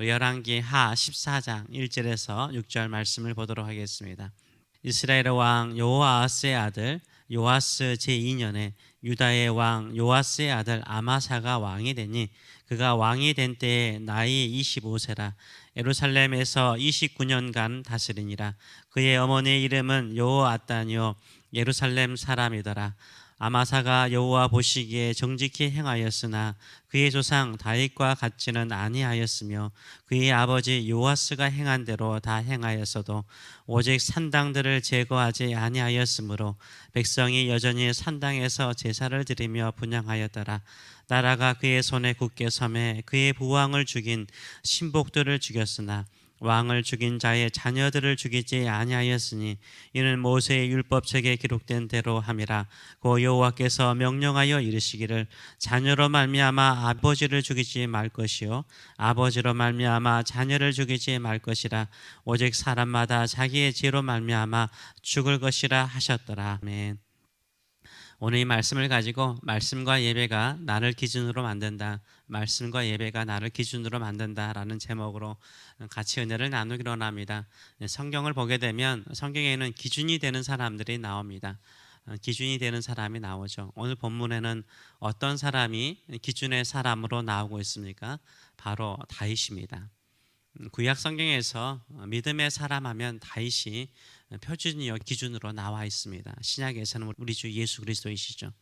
열왕기 하 14장 1절에서 6절 말씀을 보도록 하겠습니다. 이스라엘 왕 요아스의 아들 요아스 제2년에 유다의 왕 요아스의 아들 아마사가 왕이 되니 그가 왕이 된 때에 나이 25세라 예루살렘에서 29년간 다스리니라 그의 어머니의 이름은 요아따니요 예루살렘 사람이더라. 아마사가 여호와 보시기에 정직히 행하였으나 그의 조상 다윗과 같지는 아니하였으며 그의 아버지 요아스가 행한 대로 다 행하였어도 오직 산당들을 제거하지 아니하였으므로 백성이 여전히 산당에서 제사를 드리며 분양하였더라. 나라가 그의 손에 굳게 섬에 그의 부왕을 죽인 신복들을 죽였으나 왕을 죽인 자의 자녀들을 죽이지 아니하였으니 이는 모세의 율법책에 기록된 대로 함이라. 고 여호와께서 명령하여 이르시기를 자녀로 말미암아 아버지를 죽이지 말 것이요. 아버지로 말미암아 자녀를 죽이지 말 것이라. 오직 사람마다 자기의 죄로 말미암아 죽을 것이라 하셨더라. 아멘. 오늘 이 말씀을 가지고 말씀과 예배가 나를 기준으로 만든다. 말씀과 예배가 나를 기준으로 만든다라는 제목으로 같이 은혜를 나누기로 합니다. 성경을 보게 되면 성경에는 기준이 되는 사람들이 나옵니다. 기준이 되는 사람이 나오죠. 오늘 본문에는 어떤 사람이 기준의 사람으로 나오고 있습니까? 바로 다윗입니다. 구약 성경에서 믿음의 사람 하면 다윗이 표준이요 기준으로 나와 있습니다. 신약에서는 우리 주 예수 그리스도이시죠.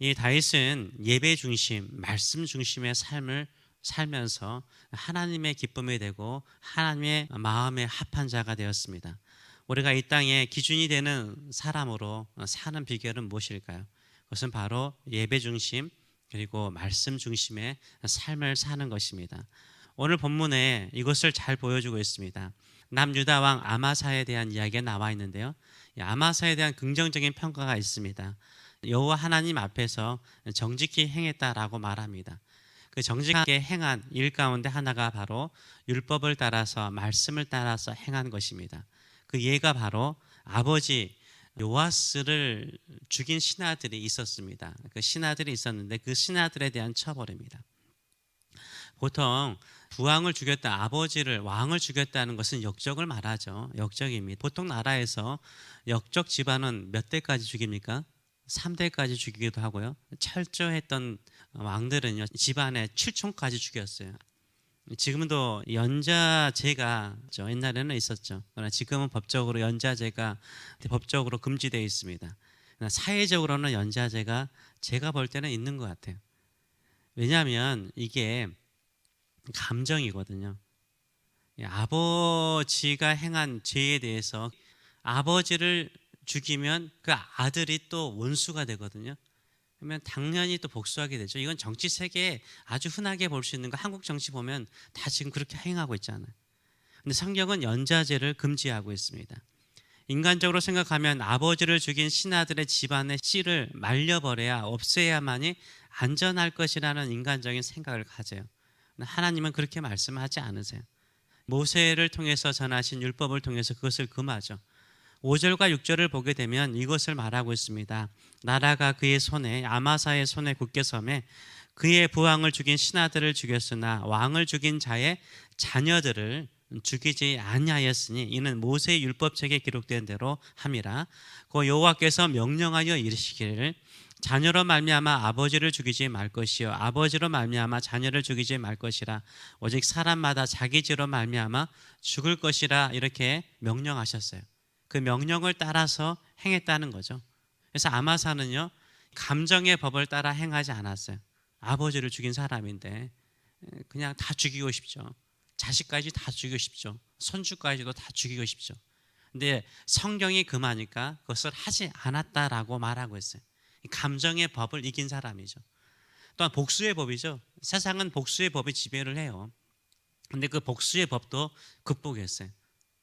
이 다윗은 예배 중심, 말씀 중심의 삶을 살면서 하나님의 기쁨이 되고 하나님의 마음에 합한 자가 되었습니다. 우리가 이 땅에 기준이 되는 사람으로 사는 비결은 무엇일까요? 그것은 바로 예배 중심 그리고 말씀 중심의 삶을 사는 것입니다. 오늘 본문에 이것을 잘 보여주고 있습니다. 남유다 왕 아마사에 대한 이야기가 나와 있는데요. 아마사에 대한 긍정적인 평가가 있습니다. 여호와 하나님 앞에서 정직히 행했다라고 말합니다. 그 정직하게 행한 일 가운데 하나가 바로 율법을 따라서 말씀을 따라서 행한 것입니다. 그 예가 바로 아버지 요아스를 죽인 신하들이 있었습니다. 그 신하들이 있었는데 그 신하들에 대한 처벌입니다. 보통 부왕을 죽였다, 아버지를 왕을 죽였다는 것은 역적을 말하죠. 역적입니다. 보통 나라에서 역적 집안은 몇 대까지 죽입니까? 3대까지 죽이기도 하고요. 철저했던 왕들은요 집안에 7총까지 죽였어요. 지금도 연자제가 옛날에는 있었죠. 그러나 지금은 법적으로 연자제가 법적으로 금지되어 있습니다. 사회적으로는 연자제가 제가 볼 때는 있는 것 같아요. 왜냐하면 이게 감정이거든요. 아버지가 행한 죄에 대해서 아버지를 죽이면 그 아들이 또 원수가 되거든요. 그러면 당연히 또 복수하게 되죠. 이건 정치 세계에 아주 흔하게 볼 수 있는 거. 한국 정치 보면 다 지금 그렇게 행하고 있잖아요. 근데 성경은 연자제를 금지하고 있습니다. 인간적으로 생각하면 아버지를 죽인 신하들의 집안의 씨를 말려버려야 없애야만이 안전할 것이라는 인간적인 생각을 가져요. 하나님은 그렇게 말씀하지 않으세요. 모세를 통해서 전하신 율법을 통해서 그것을 금하죠. 5절과 6절을 보게 되면 이것을 말하고 있습니다. 나라가 그의 손에 아마사의 손에 굳게 섬에 그의 부왕을 죽인 신하들을 죽였으나 왕을 죽인 자의 자녀들을 죽이지 아니하였으니 이는 모세의 율법책에 기록된 대로 함이라. 그 여호와께서 명령하여 이르시기를 자녀로 말미암아 아버지를 죽이지 말 것이요 아버지로 말미암아 자녀를 죽이지 말 것이라 오직 사람마다 자기 죄로 말미암아 죽을 것이라 이렇게 명령하셨어요. 그 명령을 따라서 행했다는 거죠. 그래서 아마사는요 감정의 법을 따라 행하지 않았어요. 아버지를 죽인 사람인데 그냥 다 죽이고 싶죠. 자식까지 다 죽이고 싶죠. 손주까지도 다 죽이고 싶죠. 근데 성경이 금하니까 그것을 하지 않았다라고 말하고 있어요. 감정의 법을 이긴 사람이죠. 또한 복수의 법이죠. 세상은 복수의 법이 지배를 해요. 근데 그 복수의 법도 극복했어요.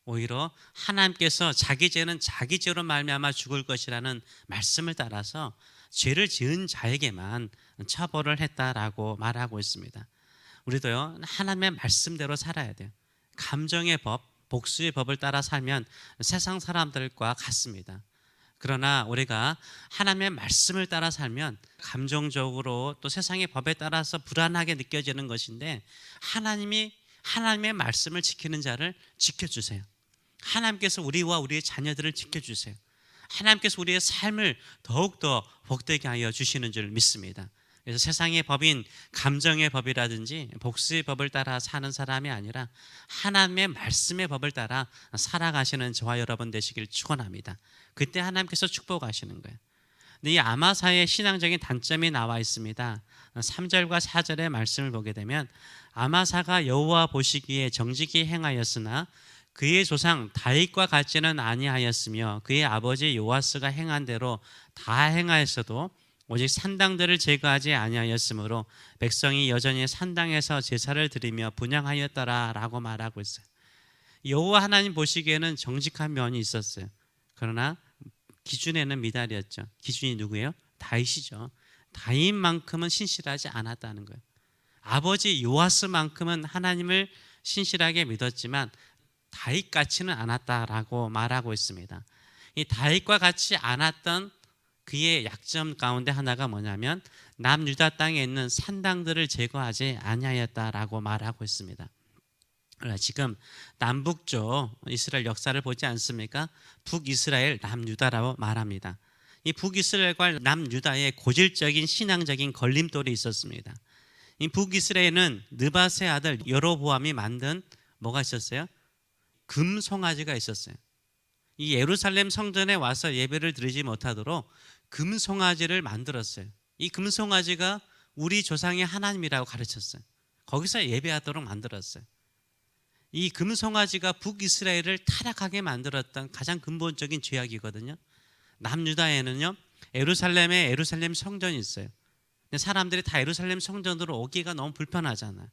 오히려 하나님께서 자기 죄는 자기 죄로 말미암아 죽을 것이라는 말씀을 따라서 죄를 지은 자에게만 처벌을 했다라고 말하고 있습니다. 우리도요 하나님의 말씀대로 살아야 돼요. 감정의 법, 복수의 법을 따라 살면 세상 사람들과 같습니다. 그러나 우리가 하나님의 말씀을 따라 살면 감정적으로 또 세상의 법에 따라서 불안하게 느껴지는 것인데 하나님이 하나님의 말씀을 지키는 자를 지켜주세요. 하나님께서 우리와 우리의 자녀들을 지켜주세요. 하나님께서 우리의 삶을 더욱더 복되게 하여 주시는 줄 믿습니다. 그래서 세상의 법인 감정의 법이라든지 복수의 법을 따라 사는 사람이 아니라 하나님의 말씀의 법을 따라 살아가시는 저와 여러분 되시길 축원합니다. 그때 하나님께서 축복하시는 거예요. 근데 이 아마사의 신앙적인 단점이 나와 있습니다. 3절과 4절의 말씀을 보게 되면 아마사가 여호와 보시기에 정직히 행하였으나 그의 조상 다윗과 같지는 아니하였으며 그의 아버지 요아스가 행한 대로 다 행하였어도 오직 산당들을 제거하지 아니하였으므로 백성이 여전히 산당에서 제사를 드리며 분양하였더라라고 말하고 있어요. 여호와 하나님 보시기에는 정직한 면이 있었어요. 그러나 기준에는 미달이었죠. 기준이 누구예요? 다윗이죠. 다윗만큼은 신실하지 않았다는 거예요. 아버지 요아스만큼은 하나님을 신실하게 믿었지만 다윗 같지는 않았다라고 말하고 있습니다. 이 다윗과 같이 않았던 그의 약점 가운데 하나가 뭐냐면 남유다 땅에 있는 산당들을 제거하지 아니하였다라고 말하고 있습니다. 지금 남북쪽 이스라엘 역사를 보지 않습니까? 북이스라엘 남유다라고 말합니다. 이 북이스라엘과 남유다의 고질적인 신앙적인 걸림돌이 있었습니다. 이 북이스라엘은 느바세 아들 여로보암이 만든 뭐가 있었어요? 금송아지가 있었어요. 이 예루살렘 성전에 와서 예배를 드리지 못하도록 금송아지를 만들었어요. 이 금송아지가 우리 조상의 하나님이라고 가르쳤어요. 거기서 예배하도록 만들었어요. 이 금송아지가 북이스라엘을 타락하게 만들었던 가장 근본적인 죄악이거든요. 남유다에는요, 에루살렘에 에루살렘 성전이 있어요. 사람들이 다 에루살렘 성전으로 오기가 너무 불편하잖아요.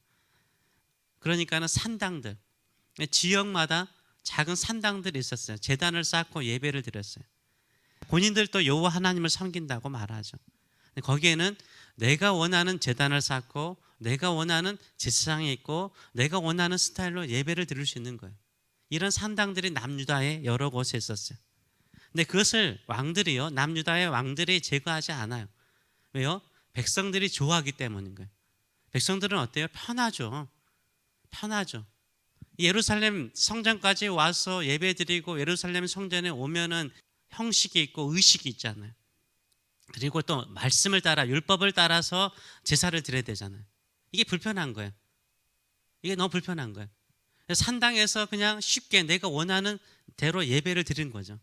그러니까는 산당들, 지역마다 작은 산당들이 있었어요. 재단을 쌓고 예배를 드렸어요. 본인들도 여호와 하나님을 섬긴다고 말하죠. 거기에는 내가 원하는 재단을 쌓고 내가 원하는 제사장이 있고 내가 원하는 스타일로 예배를 드릴 수 있는 거예요. 이런 산당들이 남유다의 여러 곳에 있었어요. 근데 그것을 왕들이요 남유다의 왕들이 제거하지 않아요. 왜요? 백성들이 좋아하기 때문인 거예요. 백성들은 어때요? 편하죠. 편하죠. 예루살렘 성전까지 와서 예배드리고 예루살렘 성전에 오면은 형식이 있고 의식이 있잖아요. 그리고 또 말씀을 따라 율법을 따라서 제사를 드려야 되잖아요. 이게 불편한 거예요. 이게 너무 불편한 거예요. 산당에서 그냥 쉽게 내가 원하는 대로 예배를 드리는 거죠.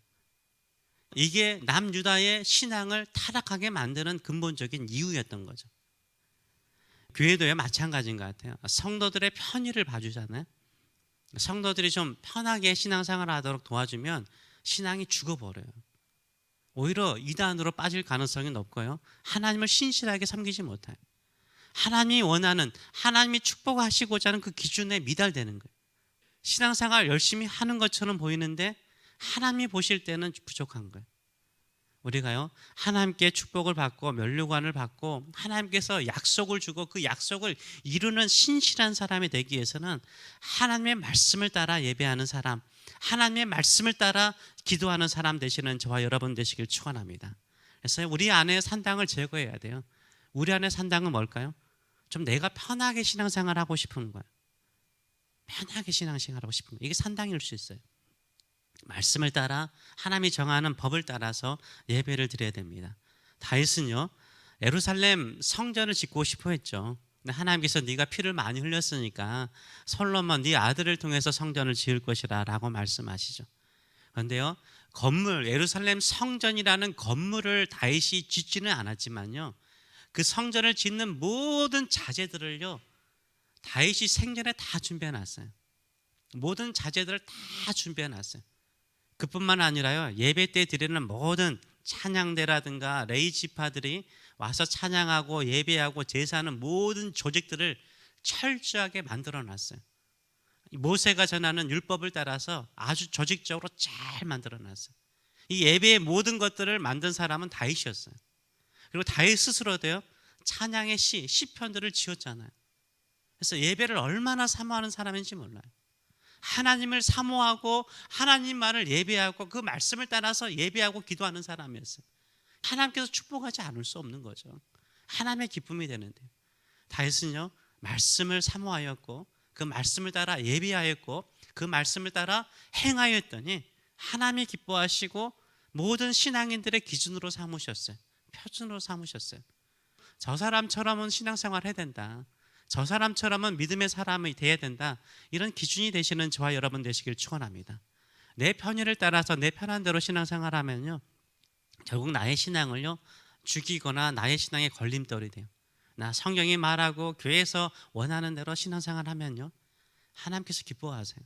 이게 남유다의 신앙을 타락하게 만드는 근본적인 이유였던 거죠. 교회도요 마찬가지인 것 같아요. 성도들의 편의를 봐주잖아요. 성도들이 좀 편하게 신앙생활을 하도록 도와주면 신앙이 죽어버려요. 오히려 이단으로 빠질 가능성이 높고요. 하나님을 신실하게 섬기지 못해요. 하나님이 원하는 하나님이 축복하시고자 하는 그 기준에 미달되는 거예요. 신앙생활 열심히 하는 것처럼 보이는데 하나님이 보실 때는 부족한 거예요. 우리가요 하나님께 축복을 받고 면류관을 받고 하나님께서 약속을 주고 그 약속을 이루는 신실한 사람이 되기 위해서는 하나님의 말씀을 따라 예배하는 사람, 하나님의 말씀을 따라 기도하는 사람 되시는 저와 여러분 되시길 축원합니다. 그래서 우리 안에 산당을 제거해야 돼요. 우리 안에 산당은 뭘까요? 좀 내가 편하게 신앙생활 하고 싶은 거예요. 편하게 신앙생활 하고 싶은 거. 이게 산당일 수 있어요. 말씀을 따라 하나님이 정하는 법을 따라서 예배를 드려야 됩니다. 다윗은요 에루살렘 성전을 짓고 싶어 했죠. 근데 하나님께서 네가 피를 많이 흘렸으니까 솔로몬 네 아들을 통해서 성전을 지을 것이라라고 말씀하시죠. 그런데요 건물 에루살렘 성전이라는 건물을 다윗이 짓지는 않았지만요 그 성전을 짓는 모든 자재들을요 다윗이 생전에 다 준비해 놨어요. 모든 자재들을 다 준비해 놨어요. 그뿐만 아니라요 예배 때 드리는 모든 찬양대라든가 레이지파들이 와서 찬양하고 예배하고 제사하는 모든 조직들을 철저하게 만들어 놨어요. 모세가 전하는 율법을 따라서 아주 조직적으로 잘 만들어 놨어요. 이 예배의 모든 것들을 만든 사람은 다윗이었어요. 그리고 다윗 스스로도요 찬양의 시, 시편들을 지었잖아요. 그래서 예배를 얼마나 사모하는 사람인지 몰라요. 하나님을 사모하고 하나님 말을 예배하고 그 말씀을 따라서 예배하고 기도하는 사람이었어요. 하나님께서 축복하지 않을 수 없는 거죠. 하나님의 기쁨이 되는데 다윗은요 말씀을 사모하였고 그 말씀을 따라 예비하였고 그 말씀을 따라 행하였더니 하나님이 기뻐하시고 모든 신앙인들의 기준으로 삼으셨어요. 표준으로 삼으셨어요. 저 사람처럼은 신앙생활 해야 된다. 저 사람처럼은 믿음의 사람이 돼야 된다. 이런 기준이 되시는 저와 여러분 되시길 축원합니다. 내 편의를 따라서 내 편한 대로 신앙생활하면요. 결국 나의 신앙을요 죽이거나 나의 신앙의 걸림돌이 돼요. 나 성경이 말하고 교회에서 원하는 대로 신앙생활 하면요 하나님께서 기뻐하세요.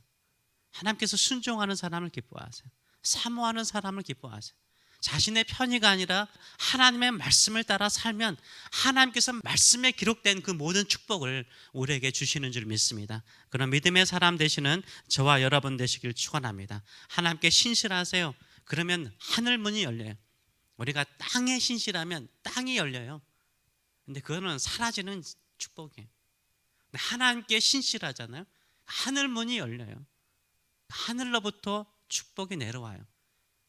하나님께서 순종하는 사람을 기뻐하세요. 사모하는 사람을 기뻐하세요. 자신의 편의가 아니라 하나님의 말씀을 따라 살면 하나님께서 말씀에 기록된 그 모든 축복을 우리에게 주시는 줄 믿습니다. 그런 믿음의 사람 되시는 저와 여러분 되시길 축원합니다. 하나님께 신실하세요. 그러면 하늘 문이 열려요. 우리가 땅에 신실하면 땅이 열려요. 근데 그거는 사라지는 축복이에요. 하나님께 신실하잖아요. 하늘 문이 열려요. 하늘로부터 축복이 내려와요.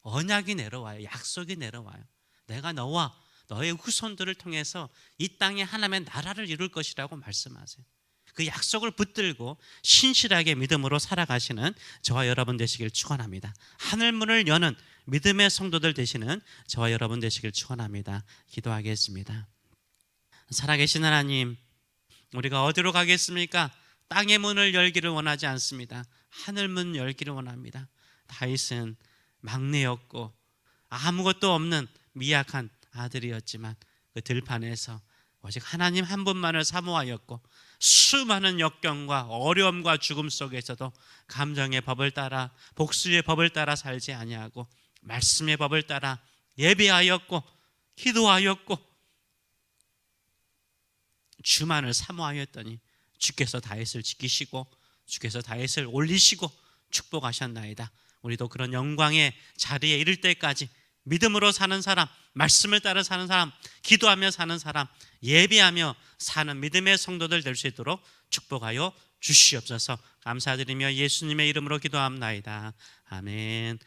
언약이 내려와요. 약속이 내려와요. 내가 너와 너의 후손들을 통해서 이 땅에 하나님의 나라를 이룰 것이라고 말씀하세요. 그 약속을 붙들고 신실하게 믿음으로 살아가시는 저와 여러분 되시길 축원합니다. 하늘 문을 여는 믿음의 성도들 되시는 저와 여러분 되시길 축원합니다. 기도하겠습니다. 살아계신 하나님, 우리가 어디로 가겠습니까? 땅의 문을 열기를 원하지 않습니다. 하늘 문 열기를 원합니다. 다윗은 막내였고 아무것도 없는 미약한 아들이었지만 그 들판에서 오직 하나님 한 분만을 사모하였고 수많은 역경과 어려움과 죽음 속에서도 감정의 법을 따라 복수의 법을 따라 살지 아니하고 말씀의 법을 따라 예배하였고 기도하였고 주만을 사모하였더니 주께서 다윗을 지키시고 주께서 다윗을 올리시고 축복하셨나이다. 우리도 그런 영광의 자리에 이를 때까지 믿음으로 사는 사람, 말씀을 따라 사는 사람, 기도하며 사는 사람, 예비하며 사는 믿음의 성도들 될 수 있도록 축복하여 주시옵소서. 감사드리며 예수님의 이름으로 기도합나이다. 아멘.